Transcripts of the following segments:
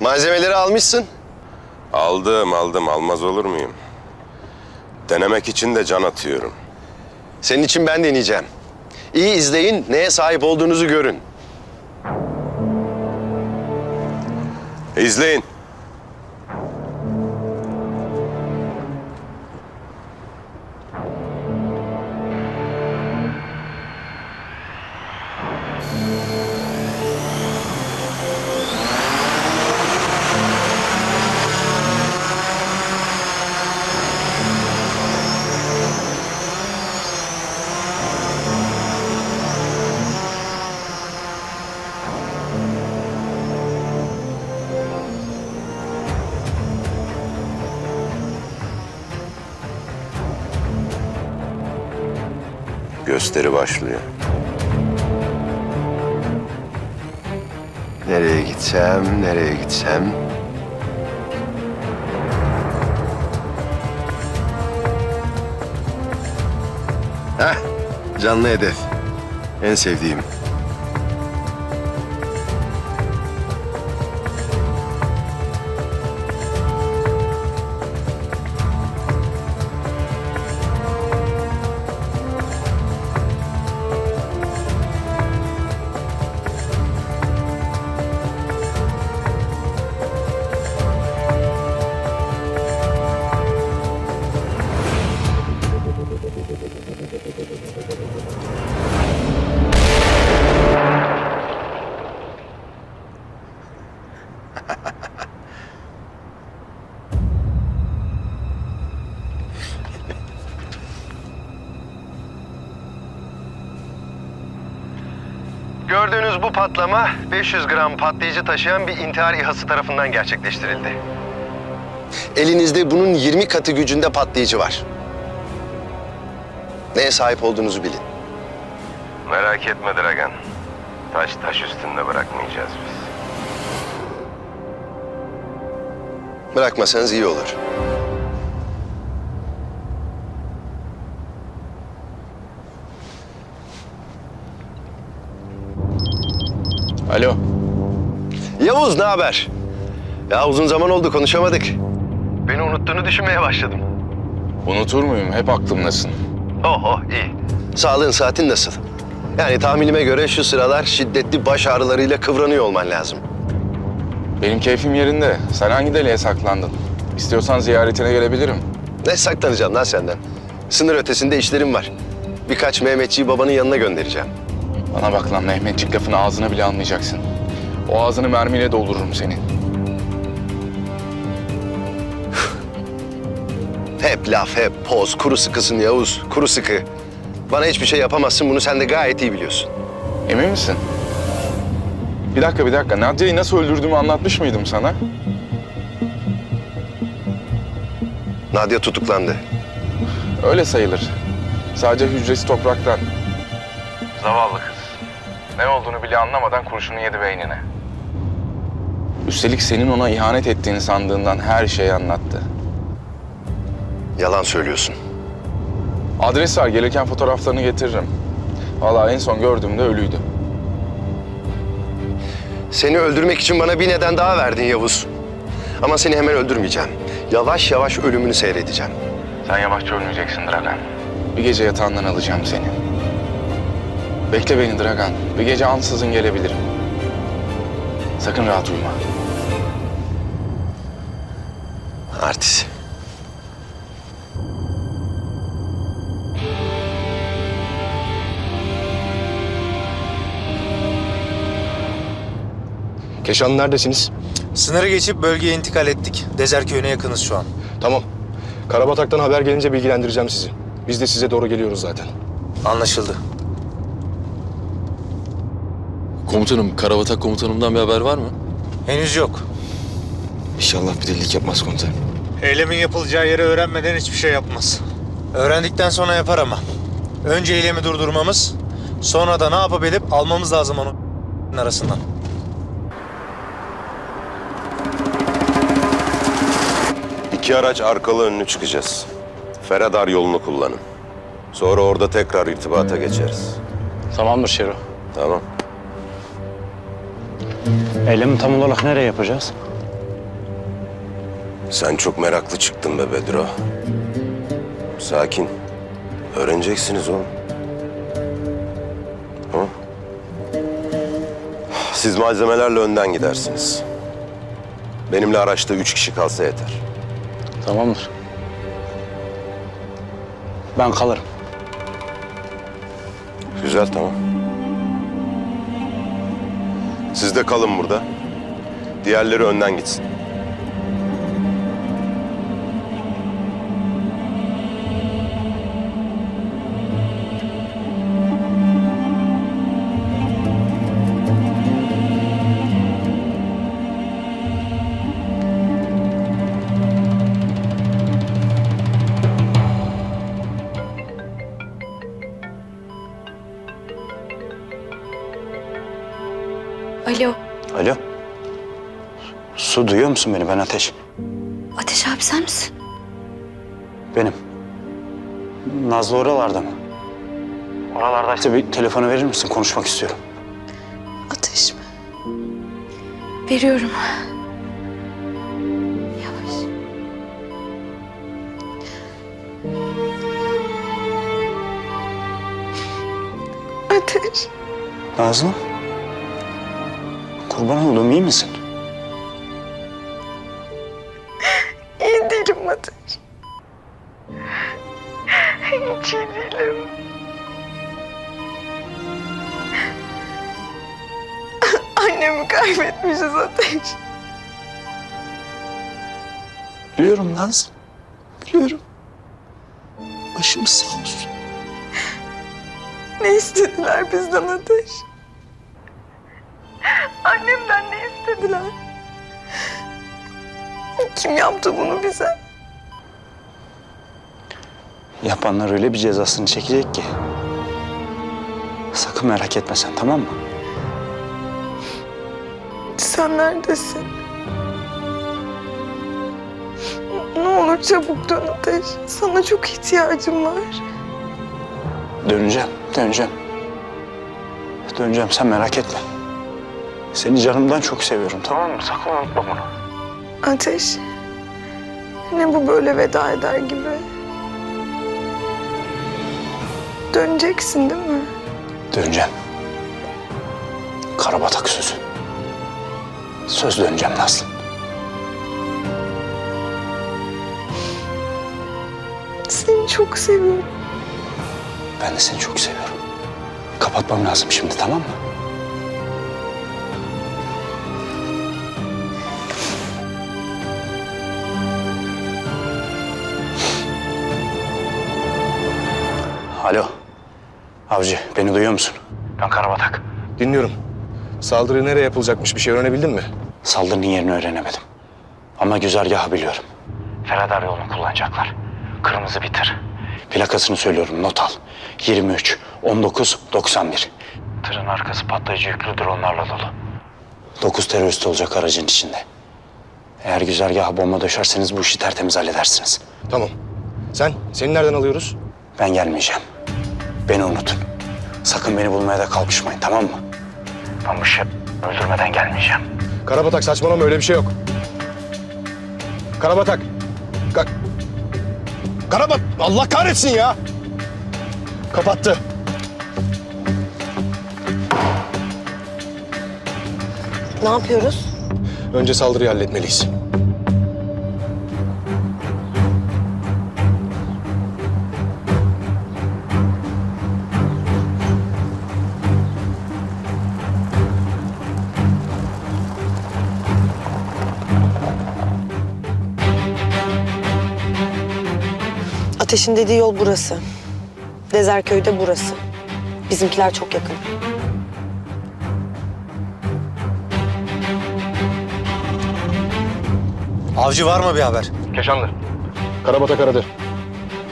Malzemeleri almışsın. Aldım aldım almaz olur muyum? Denemek için de can atıyorum. Senin için ben deneyeceğim. İyi izleyin, neye sahip olduğunuzu görün. İzleyin. Gösteri başlıyor. Nereye gitsem, nereye gitsem? Heh, canlı hedef. En sevdiğim. Gördüğünüz bu patlama 500 gram patlayıcı taşıyan bir intihar İHA'sı tarafından gerçekleştirildi. Elinizde bunun 20 katı gücünde patlayıcı var. Neye sahip olduğunuzu bilin. Merak etme Dragan. Taş taş üstünde bırakmayacağız biz. Bırakmasanız iyi olur. Alo. Yavuz ne haber? Ya uzun zaman oldu konuşamadık. Beni unuttuğunu düşünmeye başladım. Unutur muyum? Hep aklımdasın. Oho iyi. Sağlığın saatin nasıl? Yani tahminime göre şu sıralar şiddetli baş ağrılarıyla kıvranıyor olman lazım. Benim keyfim yerinde. Sen hangi deliğe saklandın? İstiyorsan ziyaretine gelebilirim. Ne saklanacağım lan senden? Sınır ötesinde işlerim var. Birkaç Mehmetçiyi babanın yanına göndereceğim. Bana bak lan Mehmetçik lafını ağzına bile almayacaksın. O ağzını mermiyle doldururum senin. Hep laf, hep poz, kuru sıkısın Yavuz, kuru sıkı. Bana hiçbir şey yapamazsın, bunu sen de gayet iyi biliyorsun. Emin misin? Bir dakika bir dakika. Nadia'yı nasıl öldürdüğümü anlatmış mıydım sana? Nadia tutuklandı. Öyle sayılır. Sadece hücresi topraktan. Zavallı kız. Ne olduğunu bile anlamadan kurşunu yedi beynine. Üstelik senin ona ihanet ettiğini sandığından her şeyi anlattı. Yalan söylüyorsun. Adres var. Gelirken fotoğraflarını getiririm. Vallahi en son gördüğümde ölüydü. Seni öldürmek için bana bir neden daha verdin Yavuz. Ama seni hemen öldürmeyeceğim. Yavaş yavaş ölümünü seyredeceğim. Sen yavaşça ölmeyeceksin Dragan. Bir gece yatağından alacağım seni. Bekle beni Dragan. Bir gece ansızın gelebilirim. Sakın rahat uyuma. Artist. Keşan neredesiniz? Sınırı geçip bölgeye intikal ettik. Dezerköy'üne yakınız şu an. Tamam. Karabatak'tan haber gelince bilgilendireceğim sizi. Biz de size doğru geliyoruz zaten. Anlaşıldı. Komutanım, Karabatak komutanımdan bir haber var mı? Henüz yok. İnşallah bir delilik yapmaz komutanım. Eylemin yapılacağı yeri öğrenmeden hiçbir şey yapmaz. Öğrendikten sonra yapar ama. Önce eylemi durdurmamız, sonra da ne yapıp edip almamız lazım onu arasından. İki araç arkalı önlü çıkacağız. Feradar yolunu kullanın. Sonra orada tekrar irtibata geçeriz. Tamamdır Şero. Tamam. Eylemi tam olarak nereye yapacağız? Sen çok meraklı çıktın be Bedro. Sakin. Öğreneceksiniz oğlum. Tamam. Siz malzemelerle önden gidersiniz. Benimle araçta üç kişi kalsa yeter. Tamamdır. Ben kalırım. Güzel tamam. Siz de kalın burada. Diğerleri önden gitsin. Su duyuyor musun beni? Ben Ateş. Ateş abi sen misin? Benim. Nazlı oralarda mı? Oralardaysa bir telefonu verir misin? Konuşmak istiyorum. Ateş mi? Veriyorum. Yavaş. Ateş. Nazlı. Kurban olduğum iyi misin? Ateş. Biliyorum Nazlı. Biliyorum. Başımız sağ olsun. Ne istediler bizden Ateş? Annemden ne istediler? Kim yaptı bunu bize? Yapanlar öyle bir cezasını çekecek ki. Sakın merak etme sen tamam mı? Sen neredesin? Ne olur çabuk dön Ateş. Sana çok ihtiyacım var. Döneceğim, döneceğim. Döneceğim sen merak etme. Seni canımdan çok seviyorum tamam mı? Sakın unutma bunu. Ateş. Ne bu böyle veda eder gibi? Döneceksin değil mi? Döneceğim. Karabatak sözü. Söz döneceğim Nazlı. Seni çok seviyorum. Ben de seni çok seviyorum. Kapatmam lazım şimdi tamam mı? Alo. Avcı beni duyuyor musun? Ben Karabatak. Dinliyorum. Saldırı nereye yapılacakmış bir şey öğrenebildin mi? Saldırının yerini öğrenemedim. Ama güzergahı biliyorum. Feradar yolunu kullanacaklar. Kırmızı bitir. Plakasını söylüyorum not al. 23 19 91. Tırın arkası patlayıcı yüklü dronlarla dolu. 9 terörist olacak aracın içinde. Eğer güzergaha bomba döşerseniz bu işi tertemiz halledersiniz. Tamam. Sen? Seni nereden alıyoruz? Ben gelmeyeceğim. Beni unutun. Sakın beni bulmaya da kalkışmayın tamam mı? Ben bu işi öldürmeden gelmeyeceğim. Karabatak saçmalama öyle bir şey yok. Karabatak. Ka Karabat Allah kahretsin ya. Kapattı. Ne yapıyoruz? Önce saldırıyı halletmeliyiz. Ateşin dediği yol burası. Dezerköy de burası. Bizimkiler çok yakın. Avcı var mı bir haber? Keşanlı. Karabatak aradı.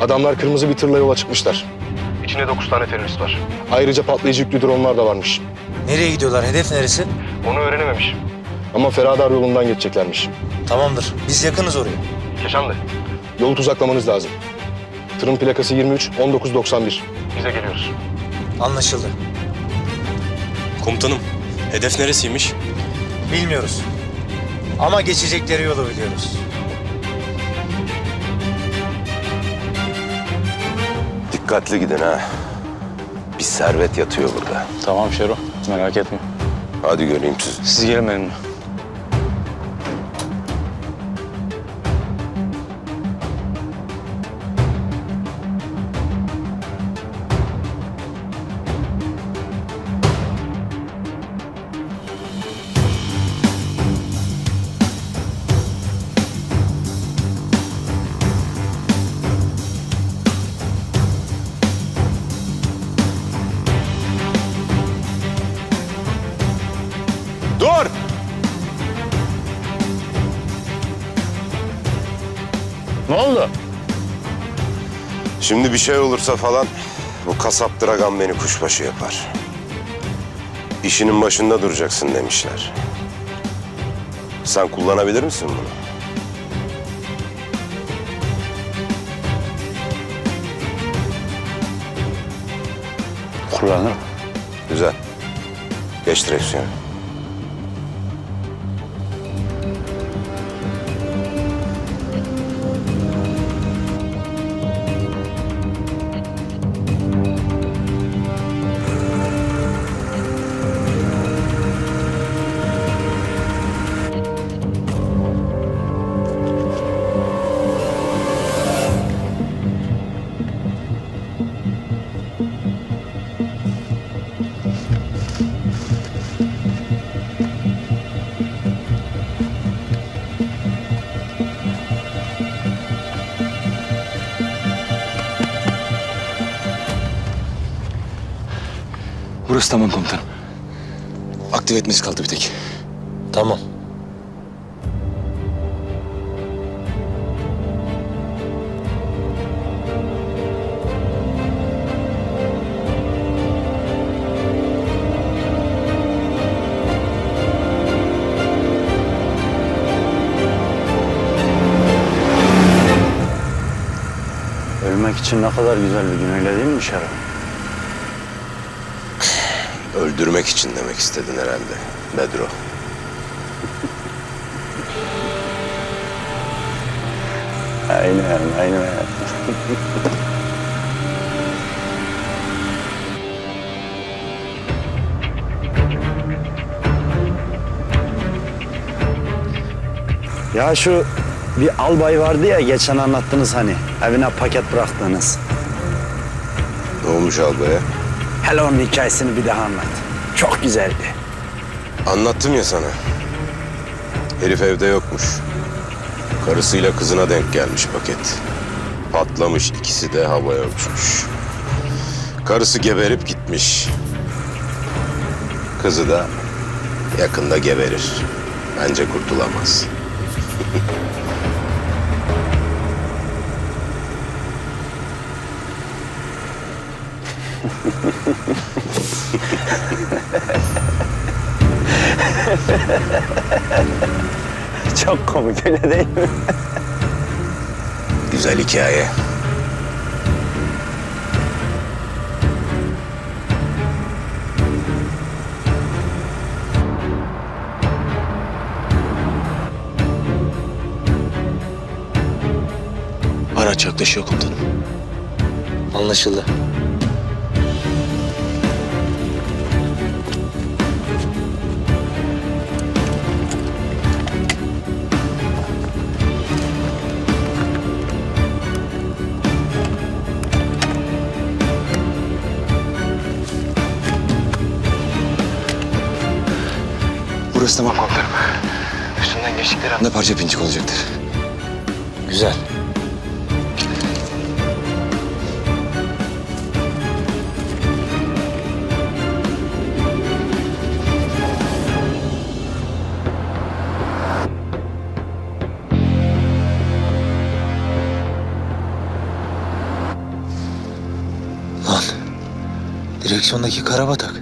Adamlar kırmızı bir tırla yola çıkmışlar. İçinde dokuz tane terörist var. Ayrıca patlayıcı yüklü dronlar da varmış. Nereye gidiyorlar? Hedef neresi? Onu öğrenememiş. Ama Feradar yolundan geçeceklermiş. Tamamdır. Biz yakınız oraya. Keşanlı. Yolu tuzaklamanız lazım. Tırın plakası 23 1991. Bize geliyoruz. Anlaşıldı. Komutanım, hedef neresiymiş? Bilmiyoruz. Ama geçecekleri yolu biliyoruz. Dikkatli gidin ha. Bir servet yatıyor burada. Tamam Şero, merak etme. Hadi göreyim sizi. Siz gelin benimle. Şimdi bir şey olursa falan bu kasap dragan beni kuşbaşı yapar. İşinin başında duracaksın demişler. Sen kullanabilir misin bunu? Kullanırım. Güzel. Geç direksiyonu. Burası tamam komutanım. Aktif etmesi kaldı bir tek. Tamam. Ölmek için ne kadar güzel bir gün öyle değil mi Şero? Öldürmek için demek istedin herhalde. Bedro. Aynen aynen. Ya şu bir albay vardı ya geçen anlattınız hani evine paket bıraktığınız. Ne olmuş albaya? Hele onun hikayesini bir daha anlat. Çok güzeldi. Anlattım ya sana. Herif evde yokmuş. Karısıyla kızına denk gelmiş paket. Patlamış ikisi de havaya uçmuş. Karısı geberip gitmiş. Kızı da yakında geberir. Bence kurtulamaz. Çok komik öyle değil mi? Güzel hikaye. Araç yaklaşıyor komutanım. Anlaşıldı. Burası tamam komutanım. Üstünden geçtikleri anda parça pinçik olacaktır. Güzel. Lan. Direksiyondaki karabatak.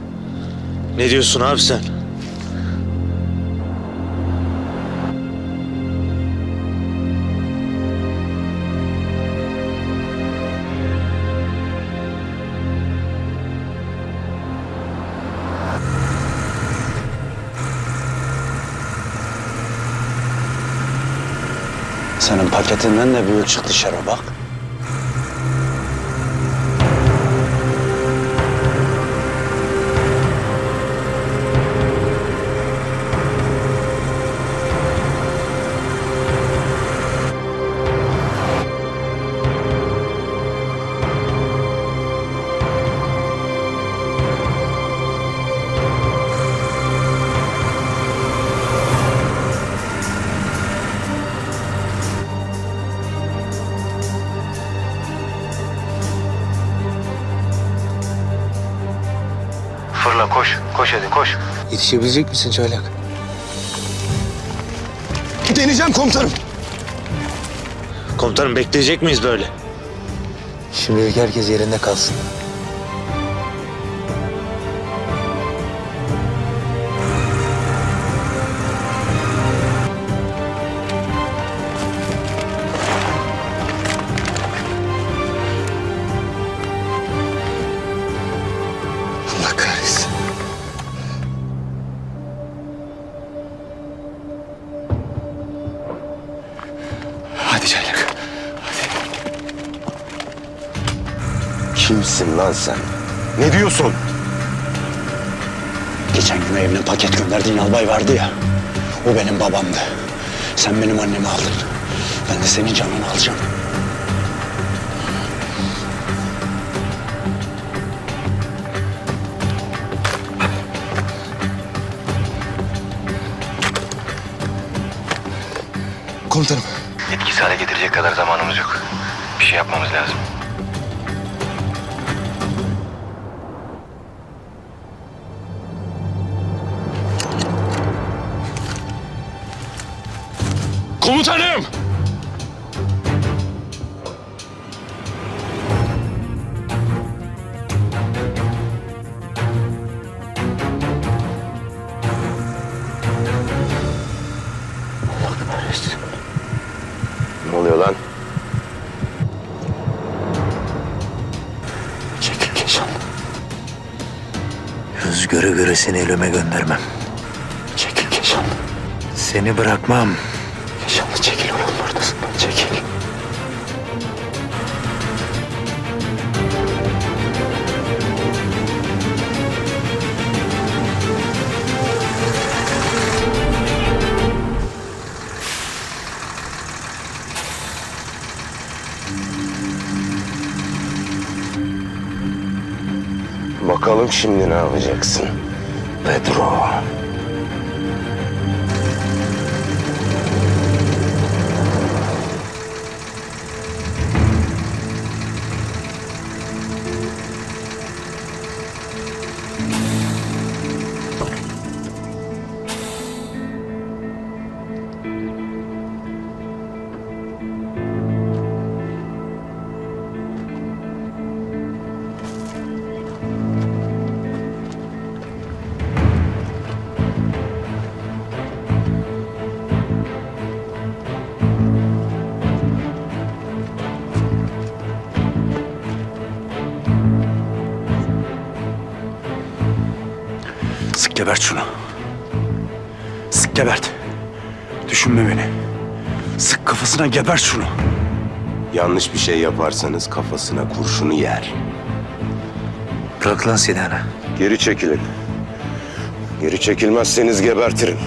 Ne diyorsun abi sen? Senin paketinden de büyük çıktı Şero bak. Koş. Yetişebilecek misin Çaylak? Deneyeceğim komutanım. Komutanım bekleyecek miyiz böyle? Şimdilik herkes yerinde kalsın. Kimsin lan sen? Ne diyorsun? Geçen gün evine paket gönderdiğin albay vardı ya. O benim babamdı. Sen benim annemi aldın. Ben de senin canını alacağım. Komutanım. Etkisiz hale getirecek kadar zamanımız yok. Bir şey yapmamız lazım. Komutanım! Ne oluyor lan? Çekil Keşan. Göz göre göre seni ölüme göndermem. Çekil Keşan. Seni bırakmam. Şimdi ne yapacaksın? Pedro. Gebert şunu. Sık gebert. Düşünme beni. Sık kafasına gebert şunu. Yanlış bir şey yaparsanız kafasına kurşunu yer. Bırak lan silahını. Geri çekilin. Geri çekilmezseniz gebertirim.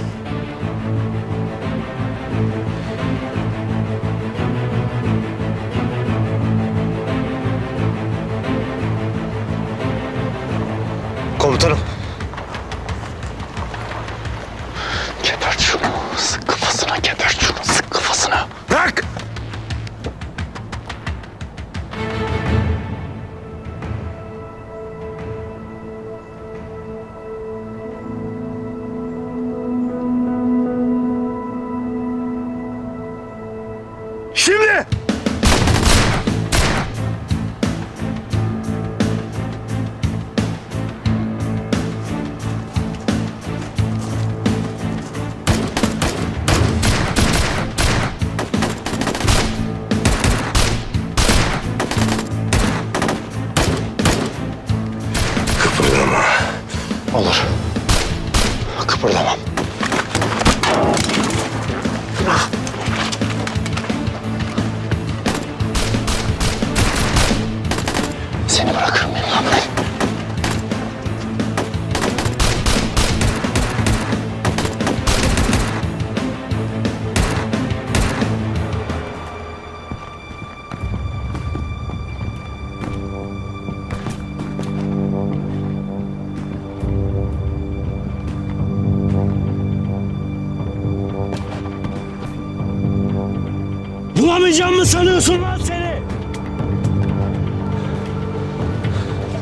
yapıyorsun lan seni?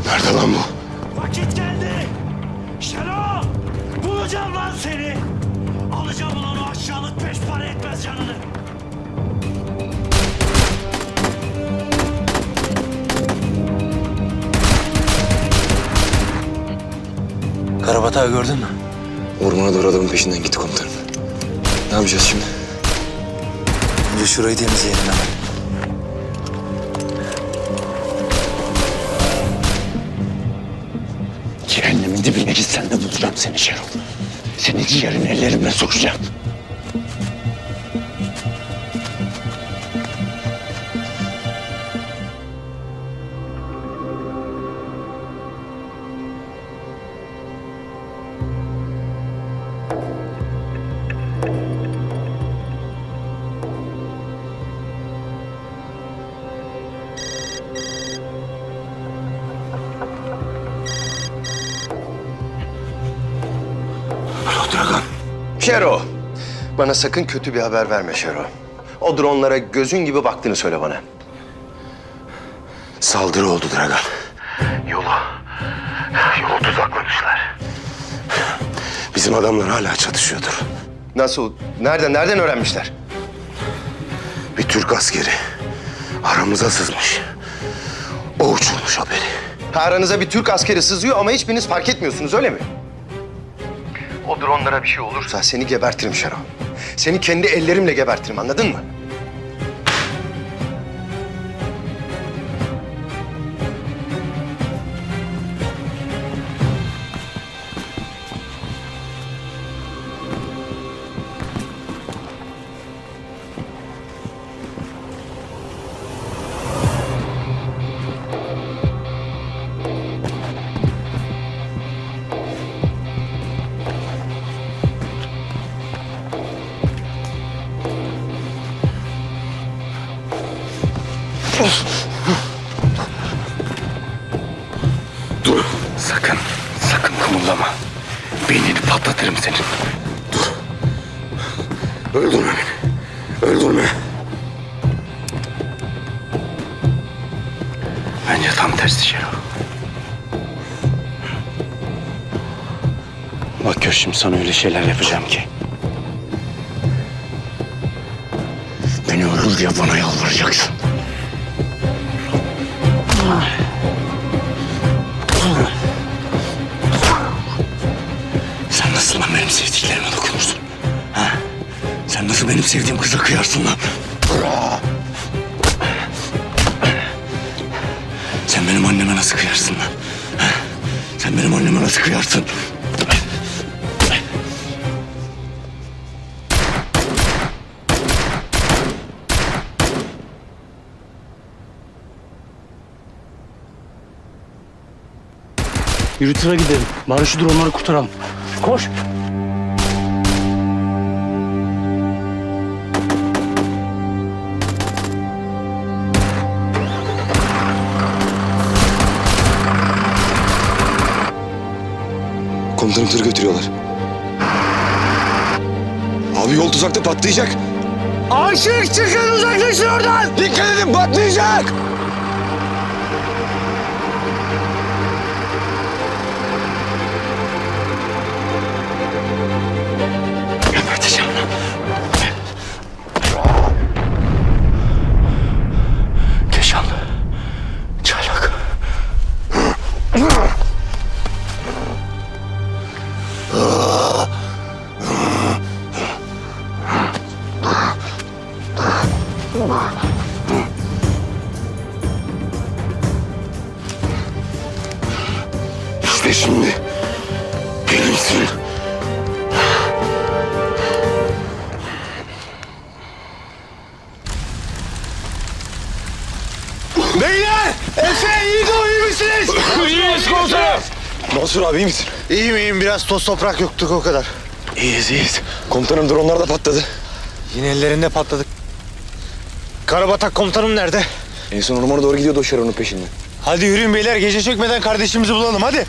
Nerede lan bu? Vakit geldi. Şenol! Bulacağım lan seni. Alacağım lan o aşağılık peş para etmez canını. Karabatağı gördün mü? Ormana doğru adamın peşinden gitti komutanım. Ne yapacağız şimdi? Önce şurayı temizleyelim hemen. Seni Şerol. Seni ciğerin ellerimle sokacağım. Şero. Bana sakın kötü bir haber verme Şero. O dronlara gözün gibi baktığını söyle bana. Saldırı oldu Dragan. Yolu, yolu tuzaklamışlar. Bizim adamlar hala çatışıyordur. Nasıl? Nereden, nereden öğrenmişler? Bir Türk askeri aramıza sızmış. O uçurmuş haberi. Aranıza bir Türk askeri sızıyor ama hiçbiriniz fark etmiyorsunuz öyle mi? Dronlara bir şey olursa seni gebertirim Şero. Seni kendi ellerimle gebertirim anladın mı? Bak şimdi sana öyle şeyler yapacağım ki. Beni öldür diye bana yalvaracaksın. Sen nasıl lan benim sevdiklerime dokunursun? Ha? Sen nasıl benim sevdiğim kıza kıyarsın lan? Yürü tıra gidelim. Bari şu dronları kurtaralım. Koş. Komutanım tır götürüyorlar. Abi yol tuzakta patlayacak. Aşık çıkın uzaklaşın oradan. Dikkat edin patlayacak. İşte şimdi benimsin. Beyler! Efe, İdo iyi misiniz? İyiyiz komutanım. Mansur abi iyi misin? İyiyim iyiyim. Biraz toz toprak yoktuk o kadar. İyiyiz iyiyiz. Komutanım dronlar da patladı. Yine ellerinde patladık. Karabatak komutanım nerede? En son ormana doğru gidiyordu o Şeron'un peşinden. Hadi yürüyün beyler. Gece çökmeden kardeşimizi bulalım hadi.